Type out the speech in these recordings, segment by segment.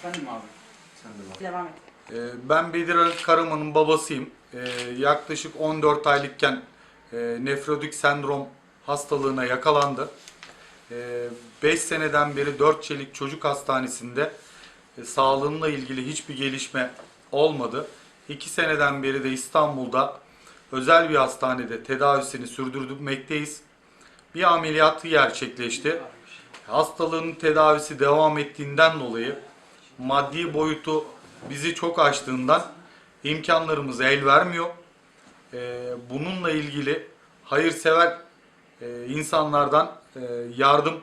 Efendim abi. Devam et. Ee, Ben Bedir Ali Karaman'ın babasıyım. Ee, Yaklaşık 14 aylıkken e, nefrodik sendrom hastalığına yakalandı. 5 seneden beri 4 Çelik Çocuk Hastanesi'nde e, sağlığıyla ilgili hiçbir gelişme olmadı. 2 seneden beri de İstanbul'da özel bir hastanede tedavisini sürdürmekteyiz. Bir ameliyatı gerçekleşti. Hastalığın tedavisi devam ettiğinden dolayı maddi boyutu bizi çok aştığından imkanlarımız el vermiyor. Ee, bununla ilgili hayırsever e, insanlardan e, yardım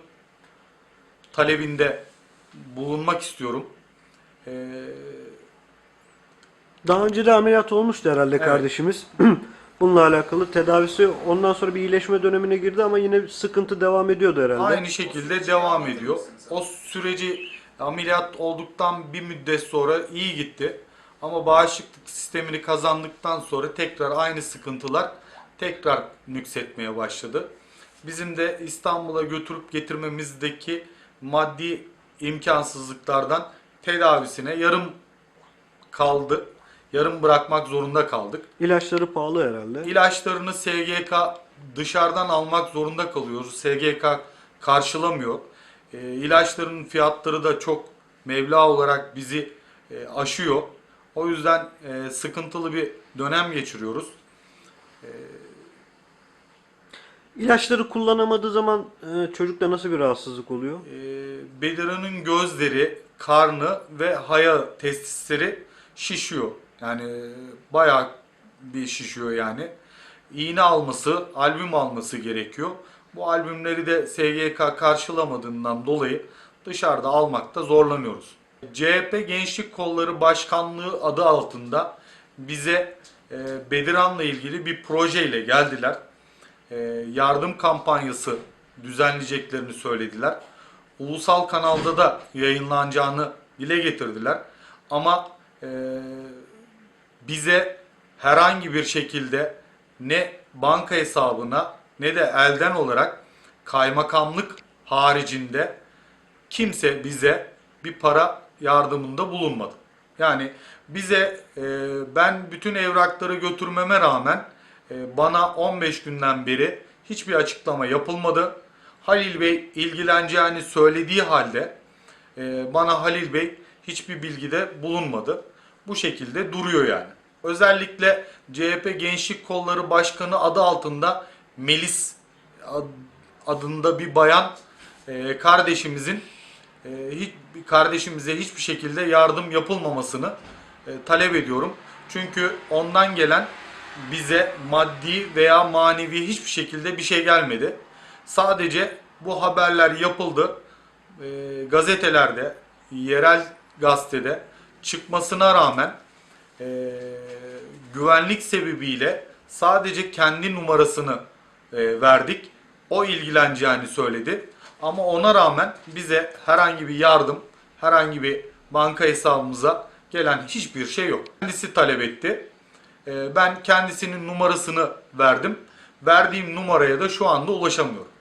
talebinde bulunmak istiyorum. Ee, Daha önce de ameliyat olmuştu herhalde Evet. kardeşimiz. Bununla alakalı tedavisi ondan sonra bir iyileşme dönemine girdi ama yine sıkıntı devam ediyordu herhalde. Aynı şekilde devam ediyor. O süreci ameliyat olduktan bir müddet sonra iyi gitti. Ama bağışıklık sistemini kazandıktan sonra tekrar aynı sıkıntılar tekrar nüksetmeye başladı. Bizim de İstanbul'a götürüp getirmemizdeki maddi imkansızlıklardan tedavisine yarım kaldı. Yarım bırakmak zorunda kaldık. İlaçları pahalı herhalde. İlaçlarını SGK dışarıdan almak zorunda kalıyoruz. SGK karşılamıyor. E, ilaçların fiyatları da çok mevla olarak bizi e, aşıyor. O yüzden e, sıkıntılı bir dönem geçiriyoruz. İlaçları kullanamadığı zaman e, çocukta nasıl bir rahatsızlık oluyor? E, Bedira'nın gözleri, karnı ve haya testisleri şişiyor. Yani e, bayağı bir şişiyor yani. İğne alması, albüm alması gerekiyor. Bu albümleri de SGK karşılamadığından dolayı dışarıda almakta zorlanıyoruz. CHP Gençlik Kolları Başkanlığı adı altında bize e, Bediran'la ilgili bir projeyle geldiler. E, yardım kampanyası düzenleyeceklerini söylediler. Ulusal kanalda da yayınlanacağını dile getirdiler. Ama e, bize herhangi bir şekilde ne banka hesabına ne de elden olarak kaymakamlık haricinde kimse bize bir para yardımında bulunmadı. Yani bize e, ben bütün evrakları götürmeme rağmen e, bana 15 günden beri hiçbir açıklama yapılmadı. Halil Bey ilgileneceğini söylediği halde e, bana Halil Bey hiçbir bilgide bulunmadı. Bu şekilde duruyor yani. Özellikle CHP Gençlik Kolları Başkanı adı altında Melis ad- adında bir bayan e, kardeşimizin e, hiç kardeşimize hiçbir şekilde yardım yapılmamasını e, talep ediyorum. Çünkü ondan gelen bize maddi veya manevi hiçbir şekilde bir şey gelmedi. Sadece bu haberler yapıldı. Gazetelerde, yerel gazetede çıkmasına rağmen güvenlik sebebiyle sadece kendi numarasını e, verdik. O ilgileneceğini söyledi. Ama ona rağmen bize herhangi bir yardım, herhangi bir banka hesabımıza gelen hiçbir şey yok. Kendisi talep etti. E, ben kendisinin numarasını verdim. Verdiğim numaraya da şu anda ulaşamıyorum.